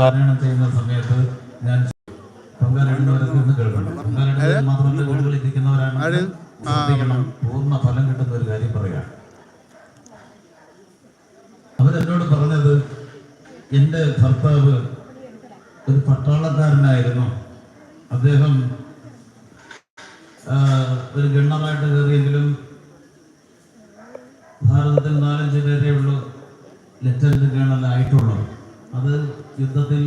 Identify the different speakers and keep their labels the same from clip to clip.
Speaker 1: പാരായണം ചെയ്യുന്ന സമയത്ത് ഞാൻ പൊങ്കാലിടുന്നവരൊക്കെ ഒന്ന് കേൾക്കണം പൊങ്കാലിടുന്നവർ മാത്രമല്ല വീടുകളിൽ ഇരിക്കുന്നവരാണ്. ശ്രദ്ധിക്കണം. പൂർണ ഫലം കിട്ടുന്ന ഒരു കാര്യം പറയാം. അവരെന്നോട് പറഞ്ഞത് എന്റെ ഭർത്താവ് ഒരു പട്ടാളക്കാരനായിരുന്നു. അദ്ദേഹം ഒരു ഗണ്ണമായിട്ട് കയറിയെങ്കിലും ഭാരതത്തിൽ നാലഞ്ച് പേരേ ഉള്ളൂ. ലെഫ്റ്റനന്റ് അത് യുദ്ധത്തിൽ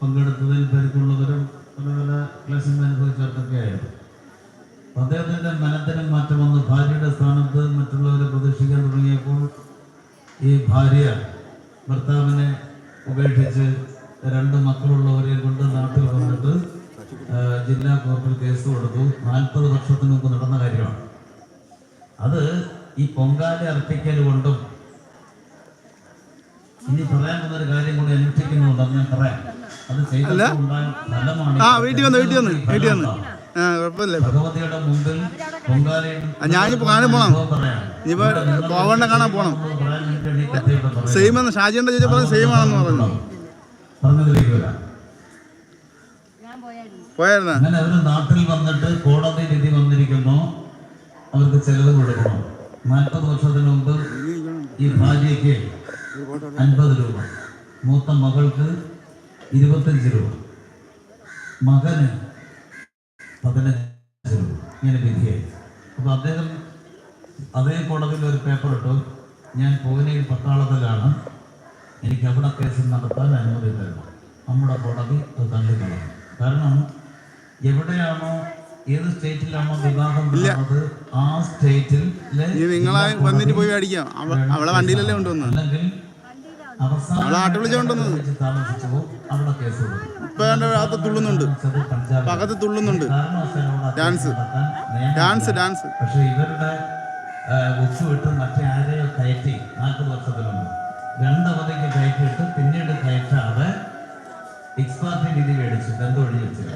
Speaker 1: പങ്കെടുത്തതിൽ പരിക്കുള്ളവരും പല പല ക്ലേശങ്ങൾ അനുഭവിച്ചവർക്കൊക്കെ ആയിരുന്നു. അദ്ദേഹത്തിന്റെ മനത്തിനും മാറ്റം വന്ന് ഭാര്യയുടെ സ്ഥാനത്ത് മറ്റുള്ളവരെ പ്രതീക്ഷിക്കാൻ തുടങ്ങിയപ്പോൾ ഈ ഭാര്യ ഭർത്താവിനെ ഉപേക്ഷിച്ച് രണ്ട് മക്കളുള്ളവരെ കൊണ്ട് നാട്ടിൽ വന്നിട്ട് ജില്ലാ കോർട്ടിൽ കേസ് കൊടുത്തു. നാൽപ്പത് വർഷത്തിന് മുമ്പ് നടന്ന കാര്യമാണ്. അത് ഈ പൊങ്കാല അർപ്പിക്കൽ കൊണ്ടും ഇനി പറയാൻ കാര്യം കൂടി അനുഷ്ഠിക്കുന്നുണ്ട് അത് ഞാൻ പറയാം. അത് ചെയ്തുണ്ടായ ഫലമാണ്
Speaker 2: ആ വീട്ടിൽ വന്ന് വീട്ടിൽ വന്ന് വീട്ടിൽ വന്ന്. ആ കുഴപ്പമില്ല.
Speaker 1: ഭഗവതിയുടെ മുമ്പിൽ
Speaker 2: ഞാനിപ്പോ കാണാൻ പോണം. ഇനിയിപ്പോ പോകണ്ട കാണാൻ പോണം. സെയിം എന്ന് ഷാജിയുടെ ചോദിച്ചാൽ പറഞ്ഞത് സെയിം ആണെന്ന് പറഞ്ഞു. പോയായിരുന്നു.
Speaker 1: അങ്ങനെ നാട്ടിൽ വന്നിട്ട് കോടതി വിധി വന്നിരിക്കുന്നു. അവർക്ക് ചെലവ് കൊടുക്കണം. നാൽപ്പത് വർഷത്തിന് മുമ്പ് ഈ ഭാര്യയ്ക്ക് അൻപത് രൂപ. മൂത്ത മകൾക്ക് ഇരുപത്തഞ്ച് രൂപ. മകന് പതിനഞ്ച് രൂപ. ഇങ്ങനെ വിധിയായി. അപ്പൊ അദ്ദേഹം അതേ കോടതിയിൽ ഒരു പേപ്പർ ഇട്ടു. ഞാൻ പൂനെയിൽ പട്ടാളത്തിലാണ്. എനിക്ക് അവിടെ കേസ് നടത്താൻ അനുമതി തരണം നമ്മുടെ കോടതി അത് തള്ളിക്കളഞ്ഞു. കാരണം എവിടെയാണോ ഏത് സ്റ്റേറ്റിലാണോ വിവാഹം നടന്നത് ആ സ്റ്റേറ്റിൽ
Speaker 2: ഇനി നിങ്ങളെ വന്നിട്ട് പോയി മേടിക്കാം. അവളെ വണ്ടിയിലല്ലേ കൊണ്ടുവന്നത്
Speaker 1: അല്ലെങ്കിൽ
Speaker 2: അവളെ ആട്ടു വിളിച്ച് കൊണ്ടുവന്നത്.
Speaker 1: അവിടെ കേസ്
Speaker 2: ഇപ്പൊ എന്റെ അകത്ത് തുള്ളുന്നുണ്ട്.
Speaker 1: അകത്ത്
Speaker 2: പകത്ത് തുള്ളുന്നുണ്ട്. ഡാൻസ്. Dance dance.
Speaker 1: പക്ഷെ ഇവരുടെ ആ, ഒത്തുവിട്ട് മറ്റേ ആരെയോ കയറ്റി നാൽപ്പത് വർഷത്തിലുണ്ട്. രണ്ടവധിക്ക് കയറ്റിയിട്ട് പിന്നീട് കയറ്റാതെ എക്സ്പാർട്ടി രീതി മേടിച്ചു ബന്ധം ഒഴിഞ്ഞു വെച്ചില്ല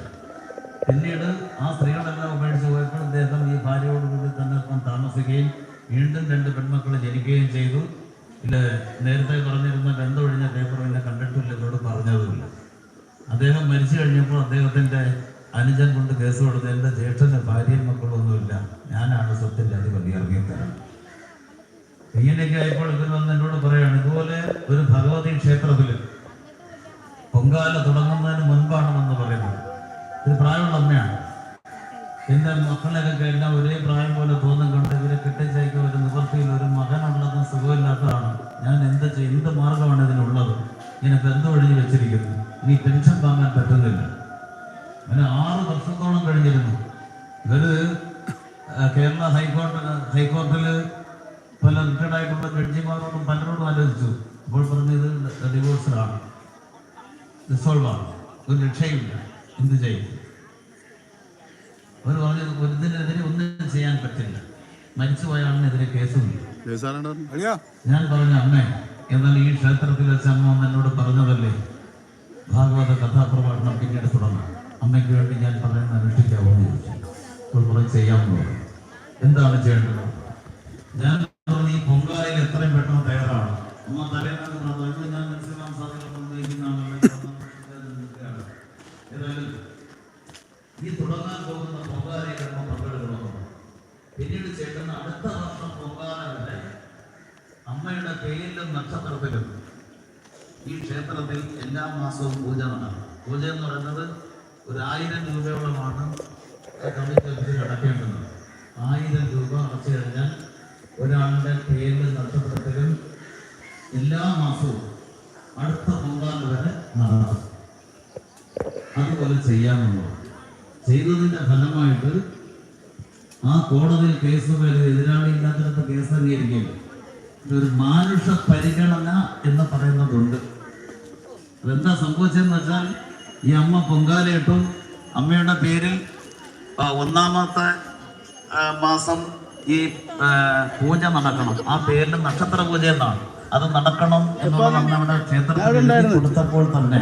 Speaker 1: പിന്നീട് ആ സ്ത്രീകളെല്ലാം ഉപേക്ഷിച്ച് പോയപ്പോൾ അദ്ദേഹം ഈ ഭാര്യയോടുകൂടി തന്നെ താൻ താമസിക്കുകയും വീണ്ടും രണ്ട് പെൺമക്കൾ ജനിക്കുകയും ചെയ്തു. ഇല്ല നേരത്തെ പറഞ്ഞിരുന്ന ബന്ധമൊഴിഞ്ഞ പേപ്പർ എന്നെ കണ്ടിട്ടില്ല എന്നോട് പറഞ്ഞതുമില്ല. അദ്ദേഹം മരിച്ചു കഴിഞ്ഞപ്പോൾ അദ്ദേഹത്തിന്റെ അനുജൻ കൊണ്ട് കേസ് കൊടുത്ത് എന്റെ ജ്യേഷ്ഠന്റെ ഭാര്യയും മക്കളൊന്നുമില്ല. ഞാനാണ് സ്വത്തിന്റെ അധിപതി ഇറങ്ങിത്തരാം ഇങ്ങനെയൊക്കെ ആയപ്പോൾ ഇവർ വന്ന് എന്നോട് പറയുകയാണ് ഇതുപോലെ ഒരു ഭഗവതി ക്ഷേത്രത്തിൽ പൊങ്കാല തുടങ്ങുന്നതിന് മുൻപാണെന്ന് പറയുന്നത്. ഇത് പ്രായമുള്ള അമ്മയാണ് എന്റെ മക്കളെയൊക്കെ എല്ലാം ഒരേ പ്രായം പോലെ തോന്നും കണ്ട് ഇവരെ കെട്ടിച്ചയക്കാൻ ഒരു നിവൃത്തിയിൽ ഒരു മകനുള്ളതും സുഖമില്ലാത്തതാണ്. ഞാൻ എന്ത് എന്ത് മാർഗമാണ് ഇതിനുള്ളത്? ഇങ്ങനെ ബന്ധം ഒഴിഞ്ഞു വെച്ചിരിക്കുന്നു? ഇനി ടെൻഷൻ വാങ്ങാൻ പറ്റുന്നില്ല. അങ്ങനെ ആറ് വർഷത്തോളം കഴിഞ്ഞിരുന്നു. ഇവർ കേരള ഹൈക്കോടതി ഹൈക്കോടതിയിൽ പല റിട്ടയർഡ് ആയിട്ടുള്ള ജഡ്ജിമാരോടും പലരോടും ആലോചിച്ചു. അപ്പോൾ പറഞ്ഞത് ഡിവോഴ്സിലാണ്. ഡിസോൾവാണ് ഒരു രക്ഷയില്ല എന്ത് ചെയ്യും? അവർ പറഞ്ഞത് ഒരുതിനെതിരെ ഒന്നും ചെയ്യാൻ പറ്റില്ല. മരിച്ചുപോയ ആളിനെതിരെ
Speaker 2: കേസുണ്ട്.
Speaker 1: ഞാൻ പറഞ്ഞ അമ്മേ എന്നാൽ ഈ ക്ഷേത്രത്തിൽ വെച്ച് അമ്മ എന്നോട് പറഞ്ഞതല്ലേ? ഭാഗവത കഥാപ്രഭാഷണം പിന്നീട് തുടങ്ങാം. അമ്മയ്ക്ക് വേണ്ടി ഞാൻ പറയുന്ന അനുഷ്ഠിക്കാവോ എന്ന് ചോദിച്ചു. അപ്പോൾ പറഞ്ഞു ചെയ്യാമെന്ന് എന്താണ് ചെയ്യേണ്ടത്? ഞാൻ പറഞ്ഞു ഈ പൊങ്കാലയിൽ എത്രയും പെട്ടെന്ന് തയ്യാറാണ് അമ്മ തലേന്നാണ് പറഞ്ഞത് ഞാൻ മനസ്സിലാൻ സാധ്യതയുണ്ടെന്നാണ് ഏതായാലും ഈ തുടങ്ങാൻ പോകുന്ന പൊങ്കാലയിൽ നമ്മൾ പങ്കെടുക്കണമെന്ന് പിന്നീട് ചേട്ടന് അടുത്ത വർഷം പൊങ്കാല വരെ അമ്മയുടെ പേരിലും നക്ഷത്രത്തിലും ഈ ക്ഷേത്രത്തിൽ എല്ലാ മാസവും പൂജ നടക്കും പൂജ എന്ന് പറയുന്നത് ഒരു ആയിരം രൂപയോളമാണ് കമ്മിറ്റി ഓഫീസിൽ അടയ്ക്കേണ്ടത് ആയിരം രൂപ അടച്ചു കഴിഞ്ഞാൽ ഒരാളുടെ പേര് നക്ഷത്രത്തിലും എല്ലാ മാസവും അടുത്ത പൊങ്കാല വരെ നടക്കും. അതുപോലെ ചെയ്യാമെന്നുള്ളത് ചെയ്തതിന്റെ ഫലമായിട്ട് ആ കോടതിയിൽ കേസ് പോലെ എതിരാളി ഇല്ലാത്തിടത്ത് കേസ് അംഗീകരിക്കില്ല. ഒരു മാനുഷ പരിഗണന എന്ന് പറയുന്നതുണ്ട്. അതെന്താ സംഭവിച്ചതെന്ന് വെച്ചാൽ ഈ അമ്മ പൊങ്കാലയിട്ടും അമ്മയുടെ പേരിൽ ഒന്നാമത്തെ മാസം ഈ പൂജ നടക്കണം. ആ പേരിൽ നക്ഷത്ര പൂജ എന്നാണ്. അത് നടക്കണം എന്നുള്ളത് നമ്മുടെ ക്ഷേത്രത്തിൽ കൊടുത്തപ്പോൾ തന്നെ.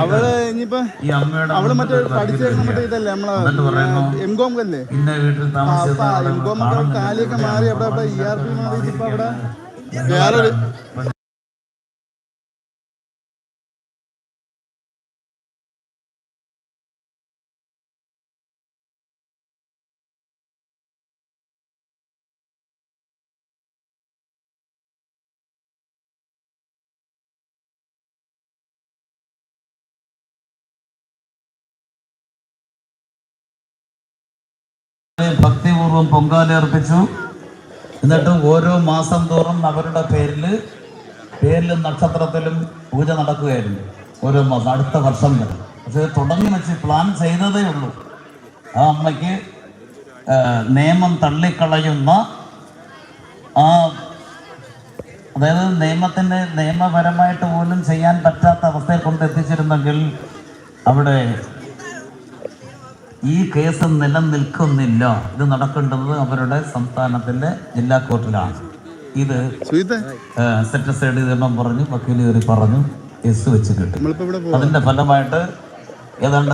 Speaker 2: അവൾ ഇനിയിപ്പോ അവൾ മറ്റേ പഠിച്ചേക്കുന്ന മറ്റേ. ഇതല്ലേ നമ്മളെ എം കോം അല്ലേ
Speaker 1: ഇന്ന വീട്ടിൽ
Speaker 2: അപ്പൊ
Speaker 1: താമസിച്ചത്
Speaker 2: എം കോം കാലിയൊക്കെ മാറി അവിടെ അവിടെ ഇ ആർ പി മാറി ഇപ്പൊ അവിടെ വേറൊരു
Speaker 1: ഭക്തിപൂർവം പൊങ്കാലയർപ്പിച്ചു എന്നിട്ട് ഓരോ മാസം തോറും അവരുടെ പേരിൽ പേരിലും നക്ഷത്രത്തിലും പൂജ നടക്കുകയായിരുന്നു. ഓരോ മാസം അടുത്ത വർഷം വരെ. പക്ഷേ തുടങ്ങി വെച്ച് പ്ലാൻ ചെയ്തതേ ഉള്ളൂ. ആ അമ്മയ്ക്ക് നിയമം തള്ളിക്കളയുന്ന ആ അതായത് നിയമത്തിന് നിയമപരമായിട്ട് പോലും ചെയ്യാൻ പറ്റാത്ത അവസ്ഥയെ കൊണ്ട് എത്തിച്ചിരുന്നെങ്കിൽ അവിടെ ഈ കേസ് നിലനിൽക്കുന്നില്ല. ഇത് നടക്കേണ്ടത് അവരുടെ സംസ്ഥാനത്തിന്റെ ജില്ലാ കോർട്ടിലാണ്. ഇത് സെറ്റ് സൈഡ് ചെയ്തെണ്ണം പറഞ്ഞു വക്കീൽ കയറി പറഞ്ഞു എസ് വെച്ച് കിട്ടും. അതിന്റെ ഫലമായിട്ട് ഏതാണ്ട്